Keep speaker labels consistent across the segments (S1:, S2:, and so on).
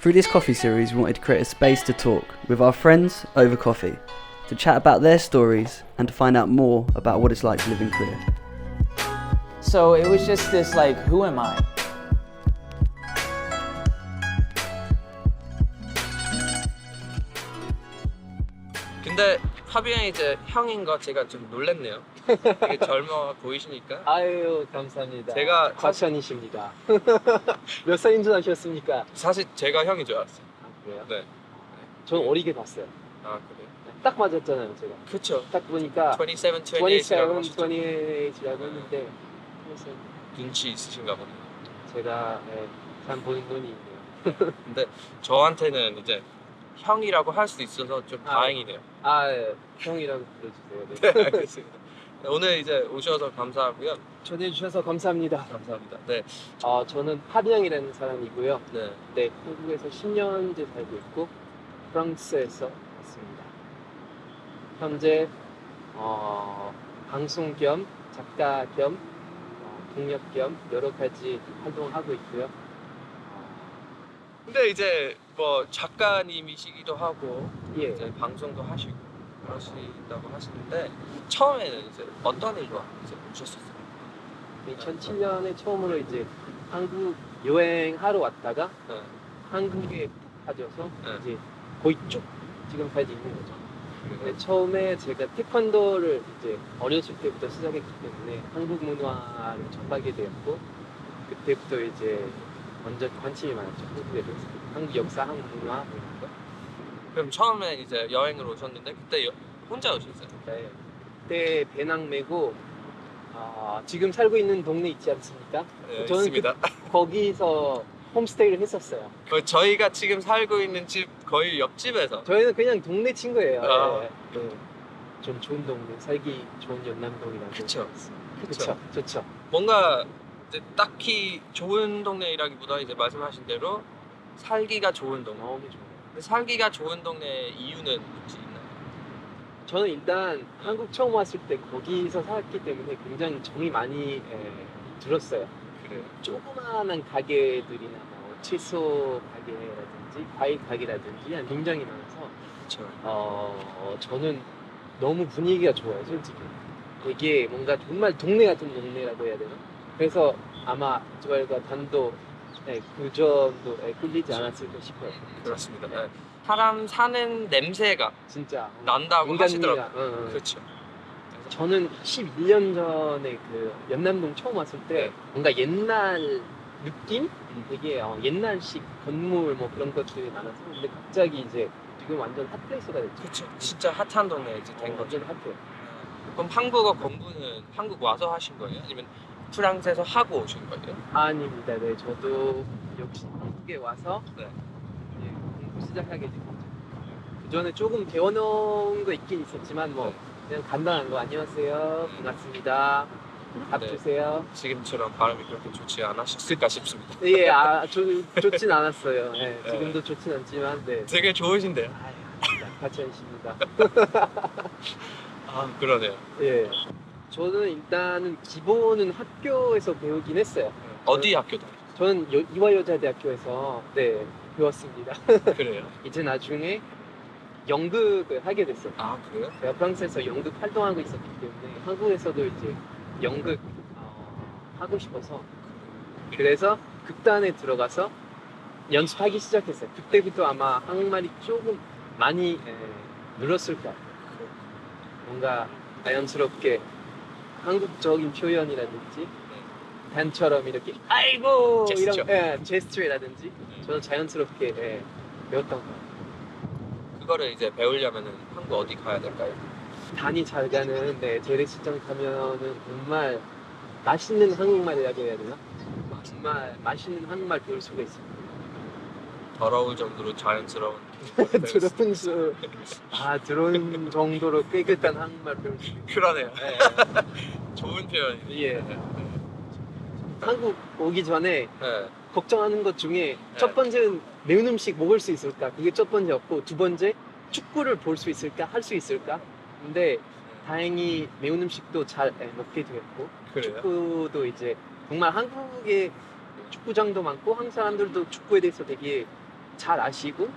S1: Through this coffee series, we wanted to create a space to talk with our friends over coffee, to chat about their stories and to find out more about what it's like to live in Korea.
S2: So it was just this like, who am I?
S3: 근데 파비앙이 이제 형인 거 제가 좀 놀랬네요. 되게 젊어 보이시니까.
S4: 아유 감사합니다.
S3: 제가
S4: 과찬이십니다. 몇 살인 줄 아셨습니까?
S3: 사실 제가 형인 줄 알았어요.
S4: 아, 그래요?
S3: 네.
S4: 전 어리게 봤어요.
S3: 아 그래요?
S4: 딱 맞았잖아요, 제가.
S3: 그쵸.
S4: 딱 보니까
S3: 27,
S4: 27,
S3: 28이라고
S4: 28이라고 했는데 그래서
S3: 눈치 있으신가 보네요.
S4: 제가 예, 잘 보는 눈이 있네요.
S3: 근데 저한테는 이제 형이라고 할 수 있어서 좀
S4: 아.
S3: 다행이네요.
S4: 아, 예, 형이라고 불러주세요.
S3: 네,
S4: 네.
S3: 알겠습니다. 네, 오늘 이제 오셔서 감사하고요.
S4: 전해 주셔서 감사합니다.
S3: 감사합니다. 네,
S4: 어, 저는 파비앙이라는 사람이고요.
S3: 네.
S4: 네, 한국에서 10년째 살고 있고 프랑스에서 왔습니다. 현재 어, 방송 겸 작가 겸 어, 동력 겸 여러 가지 활동하고 있고요. 어,
S3: 근데 이제 뭐 작가님이시기도 하고
S4: 예,
S3: 이제 방송도 하시고 그러신다고 하시는데 처음에는 이제 어떤 일로 이제 오셨었어요?
S4: 2007년에 처음으로 이제 한국 여행하러 왔다가
S3: 네.
S4: 한국에 빠져서
S3: 네.
S4: 이제 거의 쭉 지금까지 있는 거죠. 근데 처음에 제가 태권도를 이제 어렸을 때부터 시작했기 때문에 한국 문화를 접하게 되었고 그때부터 이제 완전 관심이 많았죠 한국 역사, 한국 문화 뭐 이런 거.
S3: 그럼 처음에 이제 여행을 오셨는데 그때 여- 혼자 오셨어요?
S4: 네. 그때 배낭 메고 아, 지금 살고 있는 동네 있지 않습니까?
S3: 네,
S4: 저는
S3: 있습니다.
S4: 거기서 홈스테이를 했었어요.
S3: 어, 저희가 지금 살고 있는 집 거의 옆집에서
S4: 저희는 그냥 동네 친구예요.
S3: 아.
S4: 네. 네. 좀 좋은 동네, 살기 좋은 연남동이라고.
S3: 그쵸.
S4: 그쵸. 좋죠.
S3: 뭔가 이제 딱히 좋은 동네라기보다 이제 말씀하신 대로 살기가 좋은 동네.
S4: 너무.
S3: 근데 살기가 좋은 동네 이유는 혹시 있나요?
S4: 저는 일단 한국 처음 왔을 때 거기서 살았기 때문에 굉장히 정이 많이 에, 들었어요.
S3: 그래요.
S4: 조그마한 가게들이나 뭐 채소 가게라든지 과일 가게라든지 굉장히 많아서
S3: 그렇죠.
S4: 어, 저는 너무 분위기가 좋아요, 솔직히. 되게 뭔가 정말 동네 같은 동네라고 해야 되나? 그래서 아마 저희가 단도 네, 그 점도 네, 끌리지 않았을까 싶어요.
S3: 그렇습니다. 네. 사람 사는 냄새가
S4: 진짜.
S3: 난다고
S4: 인간미가,
S3: 하시더라고요.
S4: 응, 응.
S3: 그렇죠.
S4: 저는 11년 전에 그 연남동 처음 왔을 때
S3: 네.
S4: 뭔가 옛날 느낌?
S3: 음.
S4: 되게 어, 옛날식 건물 뭐 그런 것들이 많아서 근데 갑자기 이제 지금 완전 핫플레이스가 됐죠.
S3: 그렇죠. 진짜 핫한 동네 이제 된
S4: 어,
S3: 거죠.
S4: 완전 핫해요.
S3: 그럼 한국어 공부는 한국 와서 하신 거예요? 아니면 프랑스에서 하고 오신 거예요?
S4: 아닙니다. 네, 저도 역시 한국에 와서
S3: 네.
S4: 이제 공부 시작하게 된 거죠. 그 전에 조금 배워놓은 거 있긴 있었지만 뭐
S3: 네.
S4: 그냥 간단한 거 안녕하세요, 반갑습니다, 밥
S3: 네.
S4: 주세요.
S3: 지금처럼 발음이 그렇게 좋지 않으셨을까 싶습니다.
S4: 예, 아, 좋, 좋진 않았어요. 예,
S3: 네.
S4: 지금도 좋진 않지만, 네.
S3: 되게 좋으신데요.
S4: 아유, 낙하천입니다.
S3: 아 그러네요.
S4: 예. 저는 일단은 기본은 학교에서 배우긴 했어요.
S3: 어디 학교 다니세요?
S4: 저는 여- 이화여자대학교에서 네 배웠습니다.
S3: 그래요?
S4: 이제 나중에 연극을 하게 됐어요.
S3: 아 그래요?
S4: 제가 프랑스에서 연극 활동하고 있었기 때문에 한국에서도 이제 연극 어, 하고 싶어서 그래서 극단에 들어가서 연습하기 시작했어요. 그때부터 아마 한국말이 조금 많이 에, 늘었을 거예요. 뭔가 자연스럽게 한국적인 표현이라든지 단처럼 이렇게 아이고
S3: 제스처.
S4: 이런 예, 제스처라든지 저는 자연스럽게 예, 배웠던 거예요.
S3: 그거를 이제 배우려면은 한국 어디 가야 될까요?
S4: 단이 잘 가는 네, 재래시장 가면은 정말 맛있는 한국말이라고 해야 되나? 정말 맛있는 한국말 배울 수가 있습니다.
S3: 더러울 정도로 자연스러운
S4: 들어온 수, 아 들어온 정도로 깨끗한 한국말 배울 수 있어요.
S3: 그러네요.
S4: 네.
S3: 좋은 표현이네요.
S4: 예. 한국 오기 전에
S3: 네.
S4: 걱정하는 것 중에 첫 번째는 매운 음식 먹을 수 있을까? 그게 첫 번째였고 두 번째 축구를 볼 수 있을까? 할 수 있을까? 근데 다행히 매운 음식도 잘 예, 먹게 되었고
S3: 그래요?
S4: 축구도 이제 정말 한국에 축구장도 많고 한국 사람들도 축구에 대해서 되게 잘 아시고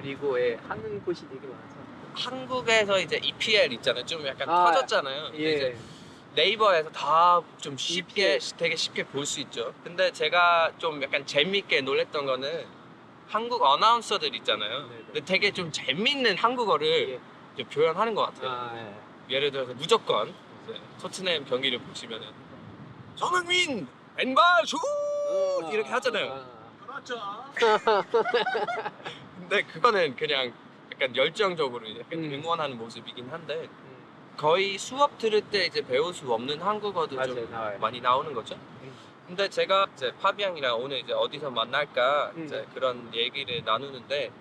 S4: 그리고 예, 하는 곳이 되게 많아서
S3: 한국에서 이제 EPL 있잖아요. 좀 약간
S4: 아,
S3: 터졌잖아요. 근데 이제
S4: 예.
S3: 네이버에서 다 좀 쉽게
S4: EPL.
S3: 되게 쉽게 볼 수 있죠. 근데 제가 좀 약간 재밌게 놀랬던 거는 한국 어나운서들 있잖아요.
S4: 네네.
S3: 근데 되게 좀 재밌는 한국어를
S4: 예.
S3: 이제 표현하는 것 같아요.
S4: 아, 예.
S3: 예를 들어서 무조건 이제 토트넘 경기를 보시면은 손흥민 왼발 슛
S4: 어,
S3: 이렇게 하잖아요.
S4: 아,
S3: 근데 그거는 그냥 약간 열정적으로 약간
S4: 음.
S3: 응원하는 모습이긴 한데
S4: 음,
S3: 거의 수업 들을 때 이제 배울 수 없는 한국어도 좀
S4: 맞아요, 나와요.
S3: 많이 나오는 거죠.
S4: 음.
S3: 근데 제가 이제 파비앙이랑 오늘 이제 어디서 만날까
S4: 음.
S3: 이제 그런 얘기를 나누는데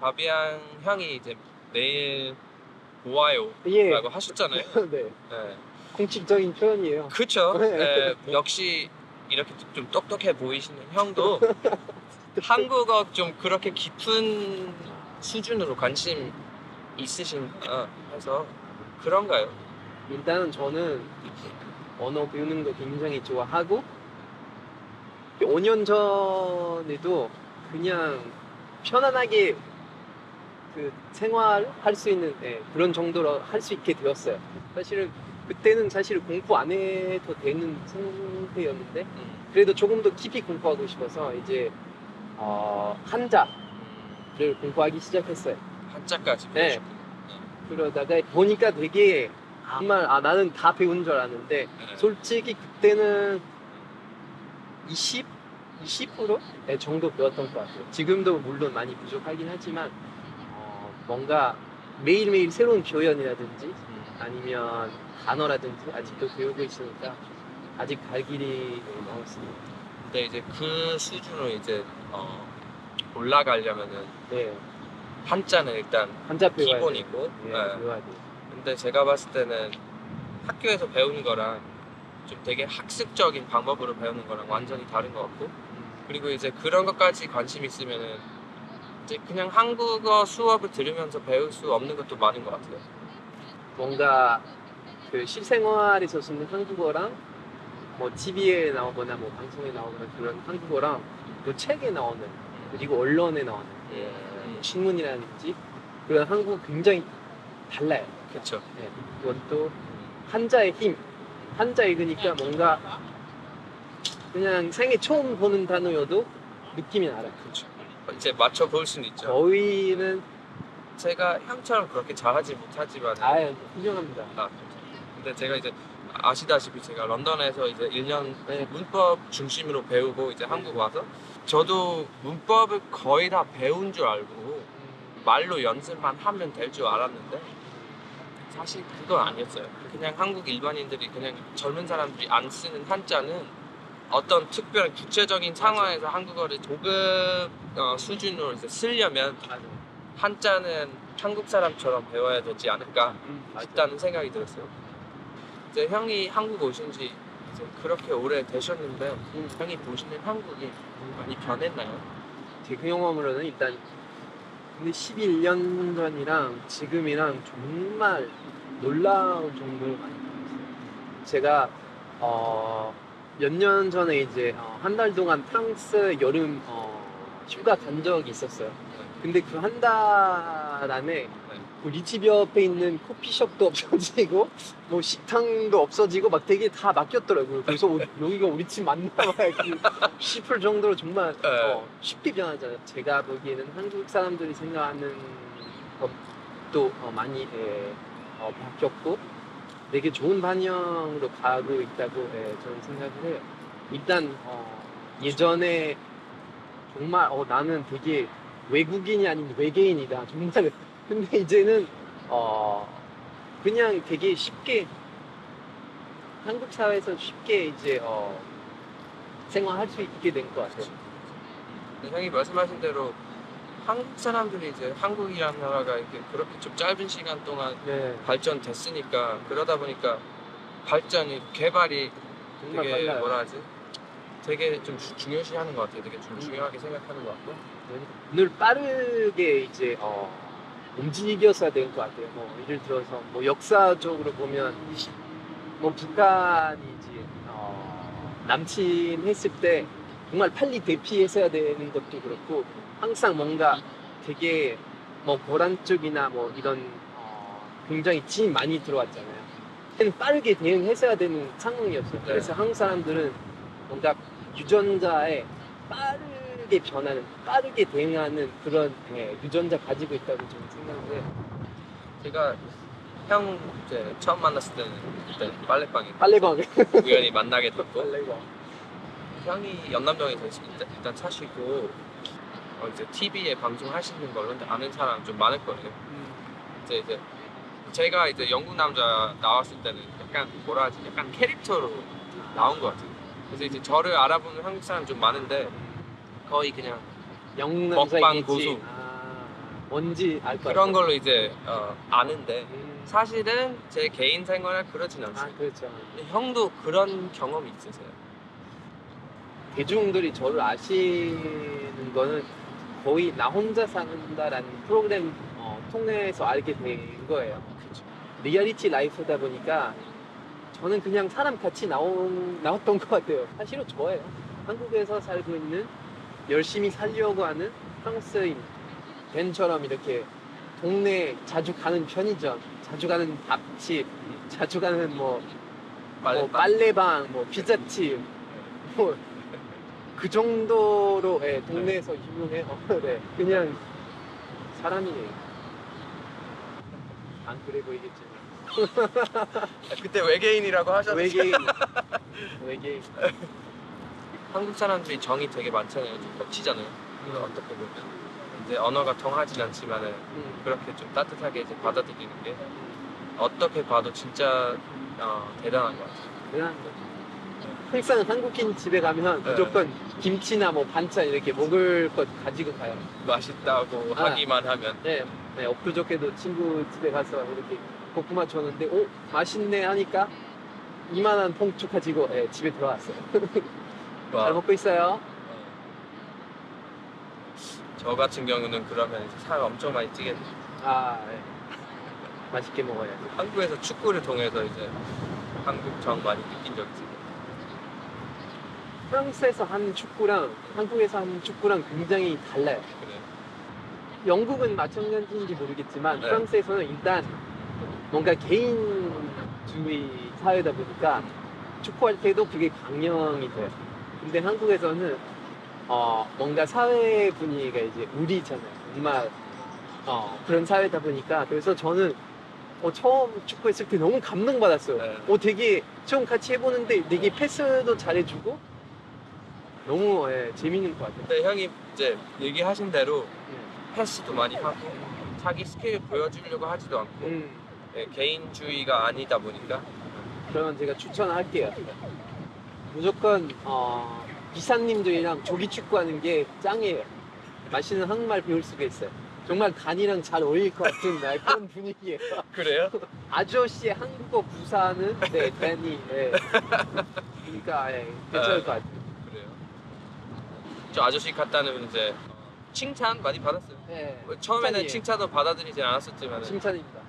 S3: 파비앙 형이 이제 내일 보아요라고
S4: 예.
S3: 하셨잖아요.
S4: 네.
S3: 네.
S4: 공식적인 표현이에요.
S3: 그쵸.
S4: 네.
S3: 네, 역시 이렇게 좀 똑똑해 보이시는 형도 한국어 좀 그렇게 깊은 수준으로 관심 있으신가 해서 그런가요?
S4: 일단은 저는 언어 배우는 거 굉장히 좋아하고 5년 전에도 그냥 편안하게 그 생활 할 수 있는 예, 그런 정도로 할 수 있게 되었어요. 사실은 그때는 사실 공부 안 해도 되는 상태였는데
S3: 음,
S4: 그래도 조금 더 깊이 공부하고 싶어서 이제 어, 한자를
S3: 음,
S4: 공부하기 시작했어요.
S3: 한자까지
S4: 네.
S3: 배우셨군요.
S4: 그러다가 보니까 되게 정말 아 나는 다 배운 줄 알았는데
S3: 네.
S4: 솔직히 그때는 20, 20% 네, 정도 배웠던 것 같아요. 지금도 물론 많이 부족하긴 하지만 어, 뭔가 매일매일 새로운 표현이라든지
S3: 음,
S4: 아니면 단어라든지 아직도 배우고 있으니까 아직 갈 길이 멀었습니다.
S3: 근데 이제 그 수준으로 이제 어, 올라가려면은
S4: 네,
S3: 한자는 일단
S4: 한자 배워야 돼요.
S3: 기본이고
S4: 네,
S3: 네.
S4: 배워야 돼요.
S3: 근데 제가 봤을 때는 학교에서 배우는 거랑 좀 되게 학습적인 방법으로 배우는 거랑 완전히 다른 것 같고
S4: 음,
S3: 그리고 이제 그런 것까지 관심 있으면은 이제 그냥 한국어 수업을 들으면서 배울 수 없는 것도 많은 것 같아요.
S4: 뭔가 그 실생활에서 쓰는 한국어랑 뭐 TV에 나오거나 뭐 방송에 나오거나 그런 한국어랑 또 책에 나오는 그리고 언론에 나오는 예,
S3: 음.
S4: 신문이라든지 그런 한국어 굉장히 달라요.
S3: 그렇죠.
S4: 예, 그건 또 한자의 힘, 한자 읽으니까 뭔가 그냥 생애 처음 보는 단어여도 느낌이 알아요.
S3: 그렇죠. 이제 맞춰 볼 수는 있죠.
S4: 저희는
S3: 제가 형처럼 그렇게 잘하지 못하지만
S4: 아예 훌륭합니다.
S3: 아, 근데 제가 이제 아시다시피 제가 런던에서 이제 1년
S4: 네.
S3: 문법 중심으로 배우고 이제 한국 와서 저도 문법을 거의 다 배운 줄 알고 말로 연습만 하면 될 줄 알았는데 사실 그건 아니었어요. 그냥 한국 일반인들이 그냥 젊은 사람들이 안 쓰는 한자는 어떤 특별한 구체적인 상황에서 한국어를 고급 어, 수준으로 이제 쓰려면. 한자는 한국 사람처럼 배워야 되지 않을까
S4: 음.
S3: 싶다는 생각이 들었어요. 이제 형이 한국 오신 지 이제 그렇게 오래 되셨는데
S4: 음.
S3: 형이 보시는 한국이 많이 변했나요?
S4: 제 경험으로는 일단 근데 11년 전이랑 지금이랑 정말 놀라운 정도로 많이 바뀌었어요. 제가 어, 몇 년 전에 이제 한달 동안 프랑스 여름 어, 휴가 간 적이 있었어요. 근데 그 한 달 안에 그 리치비 옆에 있는 커피숍도 없어지고 뭐 식당도 없어지고 막 되게 다 바뀌었더라고요. 그래서 어, 여기가 우리 집 맞나 봐 싶을 정도로 정말
S3: 네.
S4: 어, 쉽게 변하잖아요. 제가 보기에는 한국 사람들이 생각하는 것도 어, 많이 예, 어, 바뀌었고 되게 좋은 방향으로 가고 있다고 예, 저는 생각을 해요. 일단 어, 예전에 정말 어, 나는 되게 외국인이 아닌 외계인이다. 정말 근데 이제는 어 그냥 되게 쉽게 한국 사회에서 쉽게 이제 어 생활할 수 있게 된 것 같아요.
S3: 형이 말씀하신 대로 한국 사람들이 이제 한국이라는 나라가 이렇게 그렇게 좀 짧은 시간 동안
S4: 네,
S3: 발전됐으니까 그러다 보니까 발전이 개발이 되게
S4: 빨라요.
S3: 뭐라 하지? 되게 좀 주- 중요시하는 것 같아요. 되게 좀
S4: 음.
S3: 중요하게 생각하는 것 같고.
S4: 늘 빠르게 이제 어 움직였어야 될것 같아요. 뭐 예를 들어서 뭐 역사적으로 보면 뭐 북한이 이제 어 남침 했을 때 정말 빨리 대피했어야 되는 것도 그렇고 항상 뭔가 되게 뭐 보란 쪽이나 뭐 이런 어, 굉장히 진 많이 들어왔잖아요. 그때는 빠르게 대응했어야 되는 상황이었어요. 그래서 한국 사람들은 뭔가 유전자에 빠르게 변하는, 빠르게 대응하는 그런 예, 유전자 가지고 있다고 저는 생각을 해요.
S3: 제가 형 이제 처음 만났을 때는 그때 빨래방에
S4: 빨래방.
S3: 우연히 만나게 됐고
S4: 빨래방.
S3: 형이 연남동에서 일단, 일단 사시고 어, 이제 TV에 방송하시는 걸 근데 아는 사람 좀 많을 거예요.
S4: 음,
S3: 이제 이제 제가 이제 영국 남자 나왔을 때는 약간 뭐라 하지 약간 캐릭터로 나온 것 같아요. 그래서 이제 저를 알아보는 한국 사람 좀 많은데 거의 그냥
S4: 영남
S3: 먹방 고수.
S4: 아, 뭔지 알거
S3: 그런 걸로 이제 어, 아는데
S4: 음.
S3: 사실은 제 개인 생활에 그러진
S4: 아
S3: 않습니다.
S4: 그렇죠.
S3: 근데 형도 그런 경험이 있으세요?
S4: 대중들이 저를 아시는 거는 거의 나 혼자 산다라는 프로그램 어, 통해서 알게 된 거예요. 리얼리티 라이프다 보니까 저는 그냥 사람 같이 나온, 나왔던 것 같아요. 사실은 저예요. 한국에서 살고 있는 열심히 살려고 하는 프랑스인 벤처럼 이렇게 동네 자주 가는 편의점, 자주 가는 밥집, 자주 가는 뭐
S3: 빨래
S4: 뭐 빨래방, 뭐 피자집, 뭐 그 정도로 예, 동네에서 유명해요. 네, 그냥 사람이에요. 안 그래 보이겠지만
S3: 그때 외계인이라고 하셨는데
S4: 외계인, 외계인.
S3: 한국 사람들이 정이 되게 많잖아요. 좀 겹치잖아요. 이거 어떻게 보면 이제 언어가 통하진 않지만은
S4: 음,
S3: 그렇게 좀 따뜻하게 이제 받아들이는 게 어떻게 봐도 진짜 어, 대단한 것 같아요.
S4: 대단한 거죠. 항상 한국인 집에 가면
S3: 네.
S4: 무조건 김치나 뭐 반찬 이렇게 먹을 것 가지고 가요.
S3: 맛있다고
S4: 아.
S3: 하기만 하면
S4: 네, 네, 엊그저께도 친구 집에 가서 이렇게 볶음밥 줬는데, 오, 맛있네 하니까 이만한 봉투 가지고 예, 집에 들어왔어요.
S3: 와,
S4: 잘 먹고 있어요.
S3: 저 같은 경우는 그러면 이제 살 엄청 많이 돼요.
S4: 아, 예. 맛있게 먹어야지.
S3: 한국에서 축구를 통해서 이제 한국 정 많이 느낀 적 있어요.
S4: 프랑스에서 하는 축구랑 한국에서 하는 축구랑 굉장히 달라요.
S3: 그래.
S4: 영국은 마찬가지인지 모르겠지만
S3: 네.
S4: 프랑스에서는 일단 뭔가 개인주의 사회다 보니까 축구할 때도 그게 강령이 돼요. 근데 한국에서는 어 뭔가 사회 분위기가 이제 우리잖아요. 정말 어 그런 사회다 보니까 그래서 저는 어, 처음 축구했을 때 너무 감동받았어요.
S3: 네.
S4: 어 되게 처음 같이 해보는데 되게 패스도 잘해주고 너무 예, 재밌는 것 같아요.
S3: 근데 형이 이제 얘기하신 대로
S4: 음.
S3: 패스도 많이 하고 자기 스킬 보여주려고 하지도 않고
S4: 음.
S3: 예, 개인주의가 아니다 보니까
S4: 그러면 제가 추천할게요. 무조건 어, 기사님들이랑 조기 축구하는 게 짱이에요. 맛있는 한국말 배울 수가 있어요. 정말 간이랑 잘 어울릴 것 같은 네, 그런 분위기예요.
S3: 그래요?
S4: 아저씨의 한국어 부사는 네, 데니. 네. 그러니까 예, 괜찮을 것 같아요.
S3: 그래요. 저 아저씨 갔다는 이제 어, 칭찬 많이 받았어요.
S4: 네,
S3: 뭐 처음에는
S4: 칭찬이에요.
S3: 칭찬도 받아들이진 않았었지만
S4: 칭찬입니다.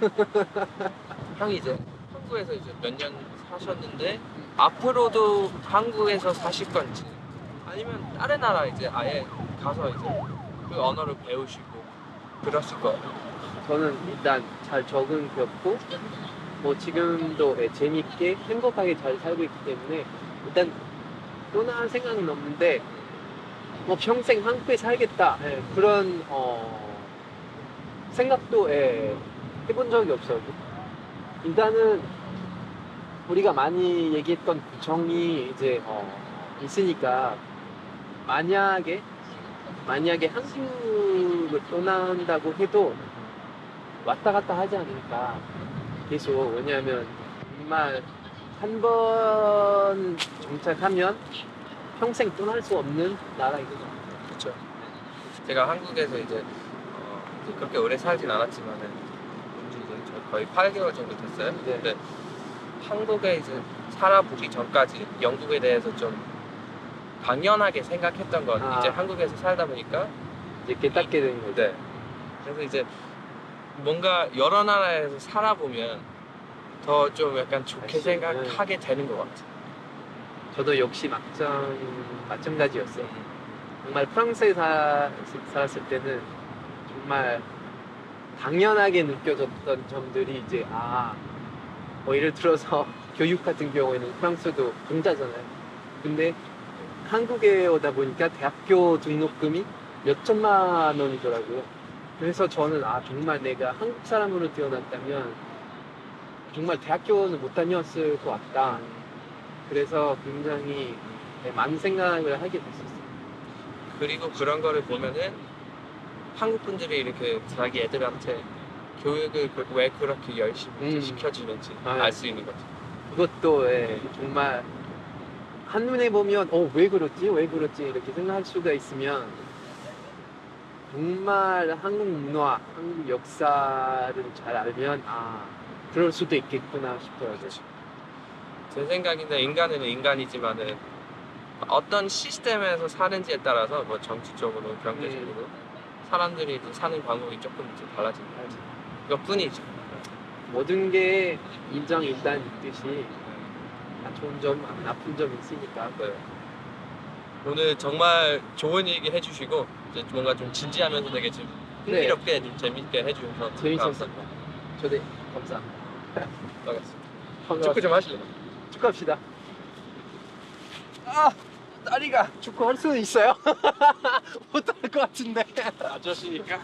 S3: 형이 이제 한국에서 이제 몇 년 사셨는데 앞으로도 한국에서 사실 건지 아니면 다른 나라 이제 아예 가서 이제 그 언어를 배우시고 그러실 거예요.
S4: 저는 일단 잘 적응되었고 뭐 지금도 예, 재밌게 행복하게 잘 살고 있기 때문에 일단 떠날 생각은 없는데 뭐 평생 한국에 살겠다 예, 그런 어, 생각도 예, 해본 적이 없어요. 일단은 우리가 많이 얘기했던 그 정이 이제 어, 있으니까 만약에 만약에 한국을 떠난다고 해도 왔다 갔다 하지 않을까 계속 왜냐하면 정말 한 번 정착하면 평생 떠날 수 없는 나라이거든요.
S3: 그렇죠. 제가 한국에서 이제 어, 이제 그렇게 오래 살진 않았지만은 저 거의 8개월 정도 됐어요.
S4: 네.
S3: 근데 한국에 이제 살아보기 전까지 영국에 대해서 좀 당연하게 생각했던 건
S4: 아.
S3: 이제 한국에서 살다 보니까
S4: 이제 깨닫게 되는 거죠.
S3: 네. 그래서 이제 뭔가 여러 나라에서 살아보면 더 좀 약간 좋게 생각하게 되는 것 같아요.
S4: 저도 역시 막장 마찬가지였어요. 정말 프랑스에 사, 살았을 때는 정말 당연하게 느껴졌던 점들이 이제 아, 뭐 예를 들어서 교육 같은 경우에는 프랑스도 공짜잖아요. 근데 한국에 오다 보니까 대학교 등록금이 몇 천만 원이더라고요. 그래서 저는 아 정말 내가 한국 사람으로 태어났다면 정말 대학교는 못 다녔을 것 같다. 그래서 굉장히 네, 많은 생각을 하게 됐었어요.
S3: 그리고 그런 거를 보면은 한국 분들이 이렇게 자기 애들한테 교육을 그- 왜 그렇게 열심히
S4: 음.
S3: 시켜주는지
S4: 아,
S3: 알 수 있는 거죠.
S4: 그것도 예, 정말 한눈에 보면 어 왜 그렇지? 왜 그렇지? 이렇게 생각할 수가 있으면 정말 한국 문화 한국 역사를 잘 알면 아 그럴 수도 있겠구나 싶어요.
S3: 제 생각인데 인간은 인간이지만은 어떤 시스템에서 사는지에 따라서 뭐 정치적으로 경제적으로 사람들이 또 사는 방법이 조금 좀 달라지는 거지. 이것뿐이죠.
S4: 모든 게 인정 일단 있듯이 다 좋은 점 나쁜 점이 있으니까
S3: 네. 오늘 정말 좋은 얘기 해주시고 이제 뭔가 좀 진지하면서 되게 좀
S4: 네.
S3: 흥미롭게 좀 재밌게 해주셔서
S4: 재밌었습니다 저도 감사합니다
S3: 감사합니다. 축구 좀 하실래요?
S4: 축구합시다 아 다리가 축구 할 수는 있어요 못할 것 같은데
S3: 아저씨니까